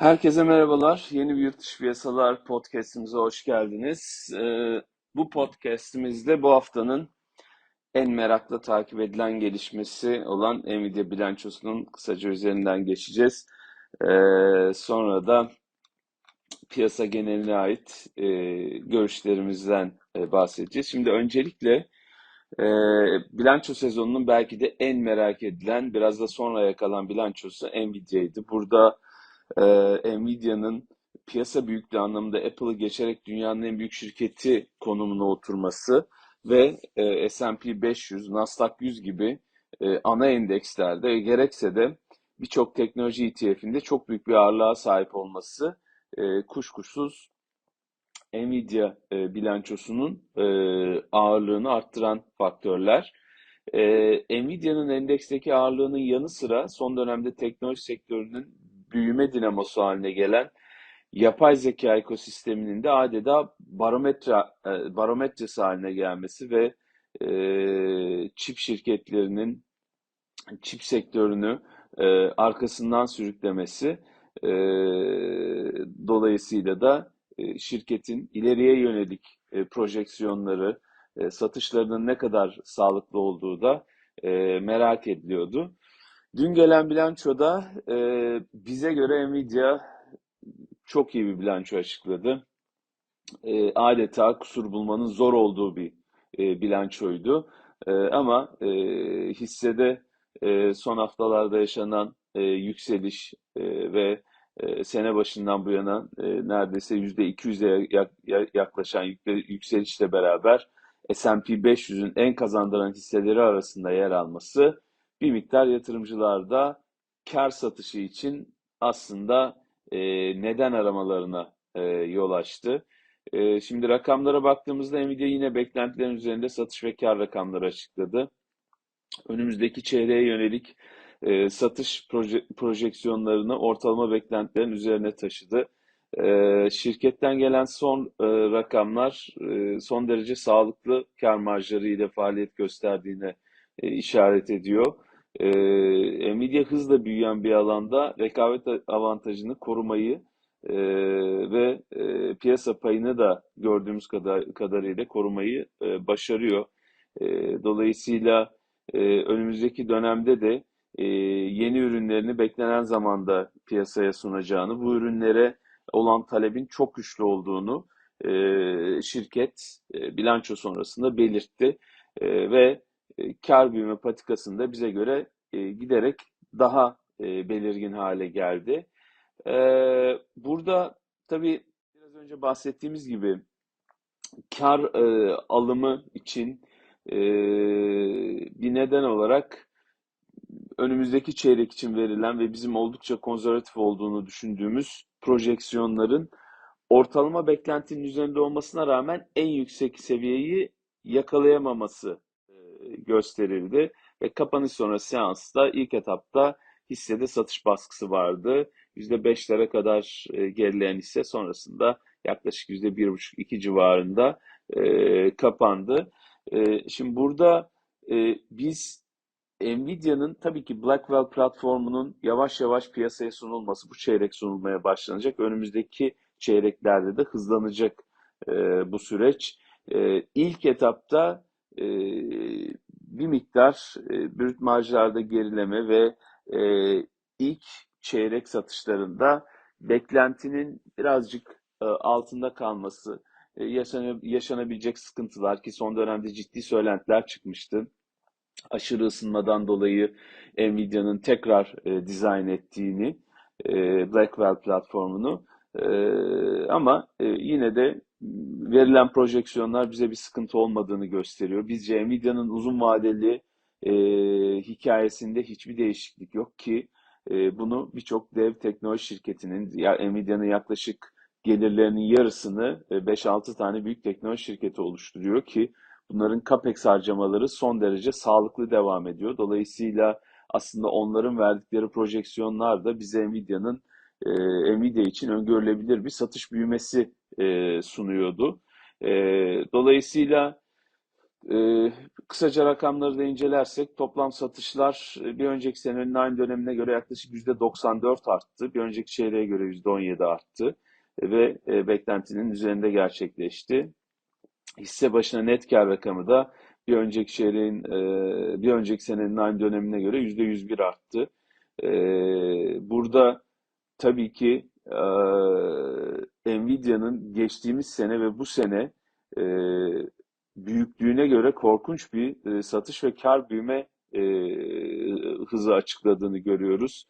Herkese merhabalar. Yeni bir Yurt Piyasalar podcastimize hoş geldiniz. Ee, bu podcastimizde bu haftanın en merakla takip edilen gelişmesi olan Nvidia bilançosunun kısaca üzerinden geçeceğiz. Ee, sonra da piyasa geneline ait e, görüşlerimizden e, bahsedeceğiz. Şimdi öncelikle e, bilanço sezonunun belki de en merak edilen, biraz da sonraya kalan bilançosu Nvidia'ydı. Burada e, Nvidia'nın piyasa büyüklüğü anlamında Apple'ı geçerek dünyanın en büyük şirketi konumuna oturması ve e, S&P 500, Nasdaq 100 gibi e, ana endekslerde gerekse de birçok teknoloji ETF'inde çok büyük bir ağırlığa sahip olması e, kuşkusuz Nvidia e, bilançosunun e, ağırlığını arttıran faktörler. E, Nvidia'nın endeksteki ağırlığının yanı sıra son dönemde teknoloji sektörünün büyüme dinamosu haline gelen yapay zeka ekosisteminin de adeta barometre e, barometresi haline gelmesi ve e, çip şirketlerinin çip sektörünü e, arkasından sürüklemesi e, dolayısıyla da e, şirketin ileriye yönelik e, projeksiyonları, e, satışlarının ne kadar sağlıklı olduğu da e, merak ediliyordu. Dün gelen bilançoda e, bize göre Nvidia çok iyi bir bilanço açıkladı. E, adeta kusur bulmanın zor olduğu bir e, bilançoydu. E, ama e, hissede e, son haftalarda yaşanan e, yükseliş e, ve e, sene başından bu yana e, neredeyse %200'e yaklaşan yükselişle beraber S&P 500'ün en kazandıran hisseleri arasında yer alması bir miktar yatırımcılarda kar satışı için aslında e, neden aramalarına e, yol açtı. E, şimdi rakamlara baktığımızda Nvidia yine beklentilerin üzerinde satış ve kar rakamları açıkladı. Önümüzdeki çeyreğe yönelik e, satış proje, projeksiyonlarını ortalama beklentilerin üzerine taşıdı. E, şirketten gelen son e, rakamlar e, son derece sağlıklı kar marjları ile faaliyet gösterdiğine e, işaret ediyor. E, Nvidia hızla büyüyen bir alanda rekabet avantajını korumayı e, ve e, piyasa payını da gördüğümüz kadar kadarıyla korumayı e, başarıyor. E, dolayısıyla e, önümüzdeki dönemde de e, yeni ürünlerini beklenen zamanda piyasaya sunacağını, bu ürünlere olan talebin çok güçlü olduğunu e, şirket e, bilanço sonrasında belirtti e, ve kar büyüme patikasında bize göre e, giderek daha e, belirgin hale geldi. E, burada tabii biraz önce bahsettiğimiz gibi kar e, alımı için e, bir neden olarak önümüzdeki çeyrek için verilen ve bizim oldukça konservatif olduğunu düşündüğümüz projeksiyonların ortalama beklentinin üzerinde olmasına rağmen en yüksek seviyeyi yakalayamaması gösterildi ve kapanış sonrası seansta ilk etapta hissede satış baskısı vardı. %5'lere kadar e, gerileyen hisse sonrasında yaklaşık %1,5-2 civarında e, kapandı. E, şimdi burada e, biz Nvidia'nın tabii ki Blackwell platformunun yavaş yavaş piyasaya sunulması, bu çeyrek sunulmaya başlanacak. Önümüzdeki çeyreklerde de hızlanacak e, bu süreç. E, ilk etapta e, bir miktar e, brüt marjlarda gerileme ve e, ilk çeyrek satışlarında beklentinin birazcık e, altında kalması, e, yaşanabilecek sıkıntılar ki son dönemde ciddi söylentiler çıkmıştı. Aşırı ısınmadan dolayı Nvidia'nın tekrar e, dizayn ettiğini, e, Blackwell platformunu e, ama e, yine de verilen projeksiyonlar bize bir sıkıntı olmadığını gösteriyor. Bizce Nvidia'nın uzun vadeli e, hikayesinde hiçbir değişiklik yok ki e, bunu birçok dev teknoloji şirketinin, ya Nvidia'nın yaklaşık gelirlerinin yarısını 5-6 e, tane büyük teknoloji şirketi oluşturuyor ki bunların capex harcamaları son derece sağlıklı devam ediyor. Dolayısıyla aslında onların verdikleri projeksiyonlar da bize Nvidia'nın e, Nvidia için öngörülebilir bir satış büyümesi e, sunuyordu. E, dolayısıyla Ee, kısaca rakamları da incelersek toplam satışlar e, bir önceki senenin aynı dönemine göre yaklaşık %94 arttı. Bir önceki çeyreğe göre %17 arttı E, ve e, beklentinin üzerinde gerçekleşti. Hisse başına net kar rakamı da bir önceki çeyreğin e, bir önceki senenin aynı dönemine göre %101 arttı. E, burada tabii ki e, Nvidia'nın geçtiğimiz sene ve bu sene e, büyüklüğüne göre korkunç bir e, satış ve kar büyüme e, hızı açıkladığını görüyoruz.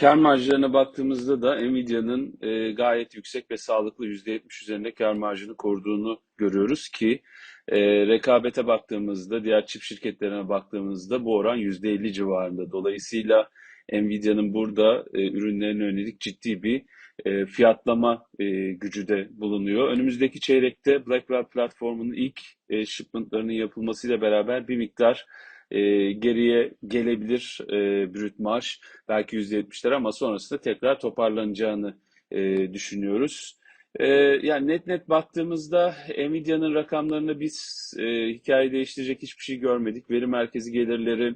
Kar marjlarına baktığımızda da Nvidia'nın e, gayet yüksek ve sağlıklı %70 üzerinde kar marjını koruduğunu görüyoruz ki e, rekabete baktığımızda, diğer çip şirketlerine baktığımızda bu oran %50 civarında. Dolayısıyla Nvidia'nın burada e, ürünlerine yönelik ciddi bir e, fiyatlama e, gücü de bulunuyor. Önümüzdeki çeyrekte Blackwell platformunun ilk e, shipmentlarının yapılmasıyla beraber bir miktar e, geriye gelebilir e, brüt maaş belki %70'ler ama sonrasında tekrar toparlanacağını e, düşünüyoruz. E, yani net net baktığımızda Nvidia'nın rakamlarını biz e, hikaye değiştirecek hiçbir şey görmedik. Veri merkezi gelirleri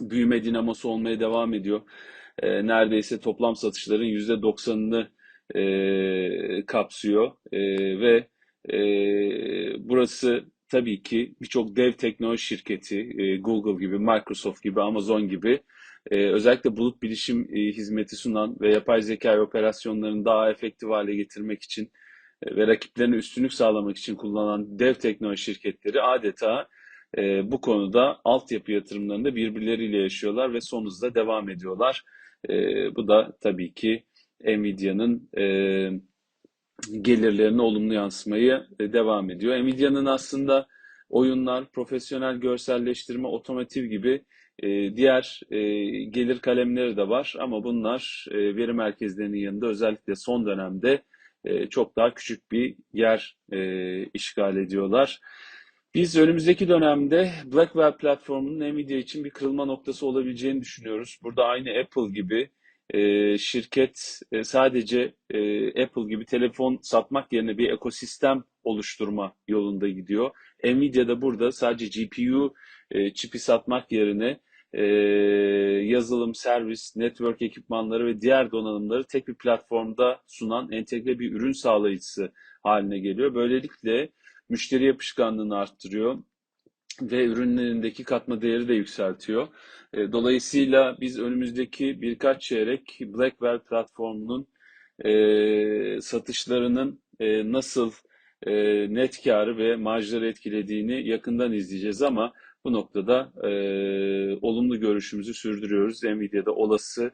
büyüme dinamosu olmaya devam ediyor. E, neredeyse toplam satışların %90'ını e, kapsıyor e, ve e, burası tabii ki birçok dev teknoloji şirketi, e, Google gibi, Microsoft gibi, Amazon gibi e, özellikle bulut bilişim e, hizmeti sunan ve yapay zeka operasyonlarını daha efektif hale getirmek için e, ve rakiplerine üstünlük sağlamak için kullanılan dev teknoloji şirketleri adeta e, bu konuda altyapı yatırımlarında birbirleriyle yaşıyorlar ve son hızla devam ediyorlar. E, bu da tabii ki Nvidia'nın e, gelirlerine olumlu yansımayı e, devam ediyor. Nvidia'nın aslında oyunlar, profesyonel görselleştirme, otomotiv gibi e, diğer e, gelir kalemleri de var ama bunlar e, veri merkezlerinin yanında özellikle son dönemde e, çok daha küçük bir yer e, işgal ediyorlar. Biz önümüzdeki dönemde Blackwell platformunun Nvidia için bir kırılma noktası olabileceğini düşünüyoruz. Burada aynı Apple gibi e, şirket e, sadece e, Apple gibi telefon satmak yerine bir ekosistem oluşturma yolunda gidiyor. Nvidia da burada sadece GPU e, çipi satmak yerine e, yazılım, servis, network ekipmanları ve diğer donanımları tek bir platformda sunan entegre bir ürün sağlayıcısı haline geliyor. Böylelikle müşteri yapışkanlığını arttırıyor ve ürünlerindeki katma değeri de yükseltiyor. E, dolayısıyla biz önümüzdeki birkaç çeyrek Blackwell platformunun e, satışlarının e, nasıl e, net karı ve marjları etkilediğini yakından izleyeceğiz ama bu noktada e, olumlu görüşümüzü sürdürüyoruz. Nvidia'da olası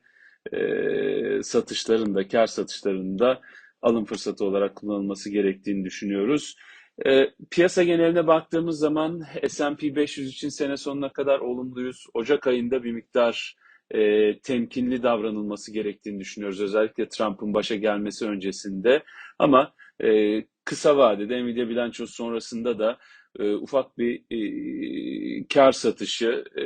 e, satışlarında, kar satışlarında alım fırsatı olarak kullanılması gerektiğini düşünüyoruz. E, piyasa geneline baktığımız zaman S&P 500 için sene sonuna kadar olumluyuz. Ocak ayında bir miktar e, temkinli davranılması gerektiğini düşünüyoruz. Özellikle Trump'ın başa gelmesi öncesinde. Ama e, kısa vadede Nvidia bilançosu sonrasında da e, ufak bir e, kar satışı e,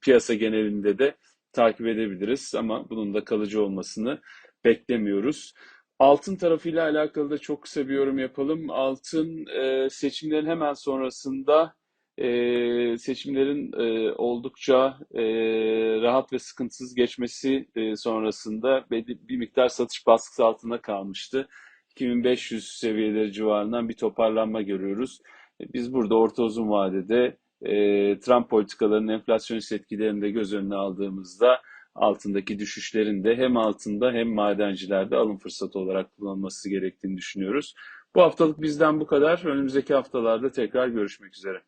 piyasa genelinde de takip edebiliriz. Ama bunun da kalıcı olmasını beklemiyoruz. Altın tarafıyla alakalı da çok kısa bir yorum yapalım. Altın e, seçimlerin hemen sonrasında e, seçimlerin e, oldukça e, rahat ve sıkıntısız geçmesi e, sonrasında bir, miktar satış baskısı altında kalmıştı. 2500 seviyeleri civarından bir toparlanma görüyoruz. E, biz burada orta uzun vadede e, Trump politikalarının enflasyonist etkilerini de göz önüne aldığımızda altındaki düşüşlerin de hem altında hem madencilerde alım fırsatı olarak kullanılması gerektiğini düşünüyoruz. Bu haftalık bizden bu kadar. Önümüzdeki haftalarda tekrar görüşmek üzere.